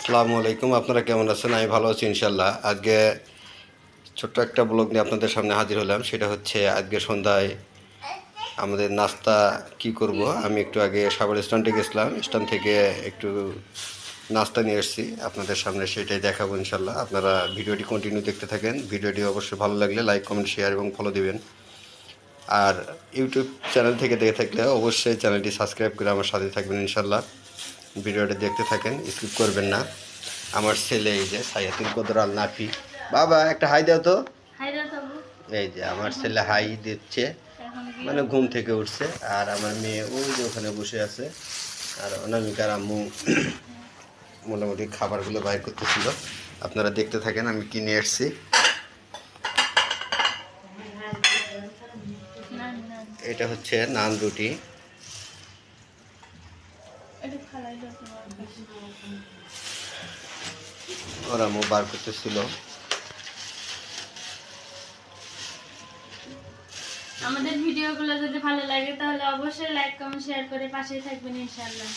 আসসালামু আলাইকুম, আপনারা কেমন আছেন? আমি ভালো আছি ইনশাল্লাহ আজকে ছোট্ট একটা ব্লগ নিয়ে আপনাদের সামনে হাজির হলাম। সেটা হচ্ছে আজকে সন্ধ্যায় আমাদের নাস্তা কি করব? আমি একটু আগে সাগর স্ট্যান্ডে গেছিলাম। স্ট্যান্ড থেকে একটু নাস্তা নিয়ে এসেছি। আপনাদের সামনে সেটাই দেখাবো ইনশাল্লাহ আপনারা ভিডিওটি কন্টিনিউ দেখতে থাকেন। ভিডিওটি অবশ্যই ভালো লাগলে লাইক কমেন্ট শেয়ার এবং ফলো দিবেন। আর ইউটিউব চ্যানেল থেকে দেখে থাকলে অবশ্যই চ্যানেলটি সাবস্ক্রাইব করে আমার সাথে থাকবেন ইনশাল্লাহ ভিডিওটা দেখতে থাকেন স্কিপ করবেন না। আমার ছেলে এই যে সাইয়াতুল কদরাল নাফি। বাবা একটা হাই দাও তো। এই যে আমার ছেলে হাই দিচ্ছে। মানে ঘুম থেকে উঠছে। আর আমার মেয়ে ওই যে ওখানে বসে আছে। আর অনামিকার আম্মু মোটামুটি খাবারগুলো বাইর করতেছিল। আপনারা দেখতে থাকেন আমি কিনে এসেছি এটা হচ্ছে নান রুটি। ওর আম্মু বার করতেছিল। আমাদের ভিডিওগুলো যদি ভালো লাগে তাহলে অবশ্যই লাইক কমেন্ট শেয়ার করে পাশেই থাকবেন ইনশাআল্লাহ।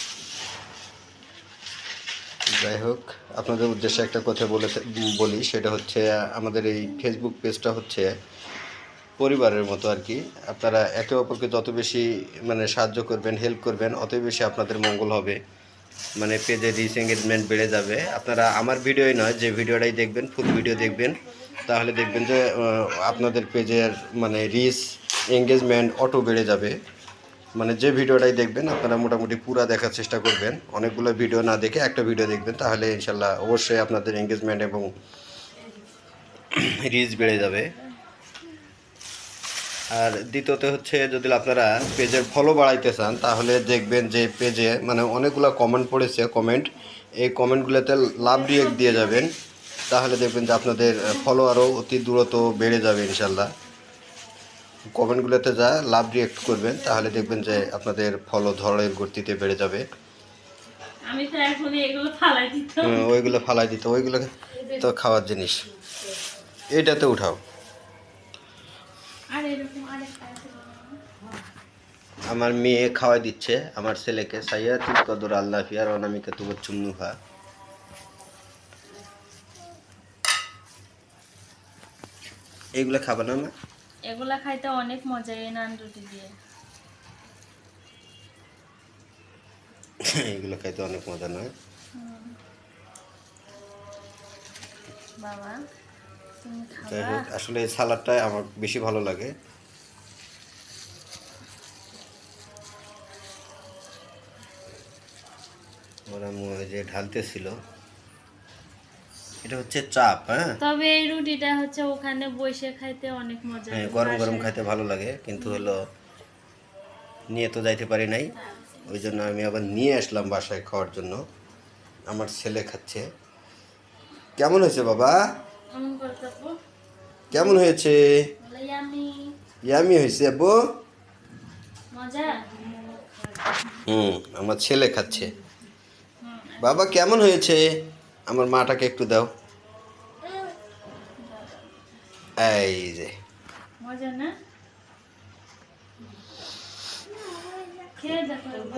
যাই হোক আপনাদের উদ্দেশ্যে একটা কথা বলে বলি সেটা হচ্ছে আমাদের এই ফেসবুক পেজটা হচ্ছে পরিবারের মতো আর কি। আপনারা একে অপরকে যত বেশি মানে সাহায্য করবেন হেল্প করবেন, অতই বেশি আপনাদের মঙ্গল হবে। মানে পেজে রিচ এঙ্গেজমেন্ট বেড়ে যাবে। আপনারা, আমার ভিডিওই নয়, যে ভিডিওটাই দেখবেন ফুল ভিডিও দেখবেন, তাহলে দেখবেন যে আপনাদের পেজের মানে রিচ এঙ্গেজমেন্ট অটো বেড়ে যাবে। মানে যে ভিডিওটাই দেখবেন, আপনারা মোটামুটি পুরা দেখার চেষ্টা করবেন। অনেকগুলো ভিডিও না দেখে একটা ভিডিও দেখবেন, তাহলে ইনশাল্লাহ অবশ্যই আপনাদের এঙ্গেজমেন্ট এবং রিচ বেড়ে যাবে। আর দ্বিতীয়তে হচ্ছে যদি আপনারা পেজের ফলো বাড়াইতে চান তাহলে দেখবেন যে পেজে মানে অনেকগুলো কমেন্ট পড়েছে কমেন্ট এই কমেন্টগুলোতে লাভ রিয়েক্ট দিয়ে যাবেন। তাহলে দেখবেন যে আপনাদের ফলো আরও অতি দ্রুত বেড়ে যাবে ইনশাল্লাহ। কমেন্টগুলোতে যা লাভ রিয়েক্ট করবেন তাহলে দেখবেন যে আপনাদের ফলো ধরনের গতিতে বেড়ে যাবে। হুম, ওইগুলো ফালাই দিতে ওইগুলো তো খাওয়ার জিনিস। এটাতে উঠাও আর এরকম আরেকটা আছে আমার মেয়ে খাওয়াই দিচ্ছে আমার ছেলেকে। সাইয়াতুল কদর আল্লাহ ফিয়ার অনামিকা তুবর চুমনুহা এইগুলো খাবে না না এগুলা খাইতে অনেক মজা এই নান রুটি দিয়ে। এইগুলো খাইতে অনেক মজা নয় বাবা। যাই হোক আসলে এই সালাডটাই আমার বেশি ভালো লাগে। ওরা যে ঢালতেছিল। এটা হচ্ছে চাপ হ্যাঁ? তবে এই রুটিটা হচ্ছে ওখানে বসে খাইতে অনেক মজা হ্যাঁ গরম গরম খাইতে ভালো লাগে কিন্তু হলো নিয়ে তো যাইতে পারি নাই। ওই জন্য আমি আবার নিয়ে আসলাম বাসায় খাওয়ার জন্য। আমার ছেলে খাচ্ছে। কেমন হয়েছে বাবা? কেমন হয়েছে? ইয়ামি। হয়েছে আব্বু? হুম আমার ছেলে খাচ্ছে। বাবা কেমন হয়েছে? আমার মাটাকে একটু দাও। এই যে।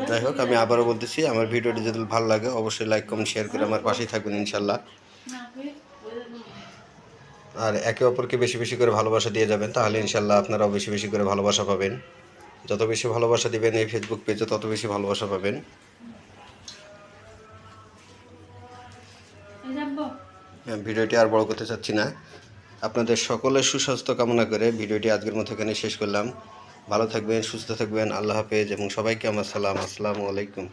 যাই হোক আমি আবারও বলতেছি আমার ভিডিওটি যদি ভালো লাগে অবশ্যই লাইক কমেন্ট শেয়ার করে আমার পাশেই থাকবেন ইনশাল্লাহ। আর একে অপরকে বেশি বেশি করে ভালোবাসা দিয়ে যাবেন তাহলে ইনশাল্লাহ আপনারাও বেশি বেশি করে ভালোবাসা পাবেন। যত বেশি ভালোবাসা দিবেন এই ফেসবুক পেজে তত বেশি ভালোবাসা পাবেন। হ্যাঁ, ভিডিওটি আর বড় করতে চাচ্ছি না। আপনাদের সকলের সুস্বাস্থ্য কামনা করে ভিডিওটি আজকের মতো এখানে শেষ করলাম। ভালো থাকবেন সুস্থ থাকবেন আল্লাহ হাফেজ এবং সবাইকে আমার সালাম। আসসালামু আলাইকুম।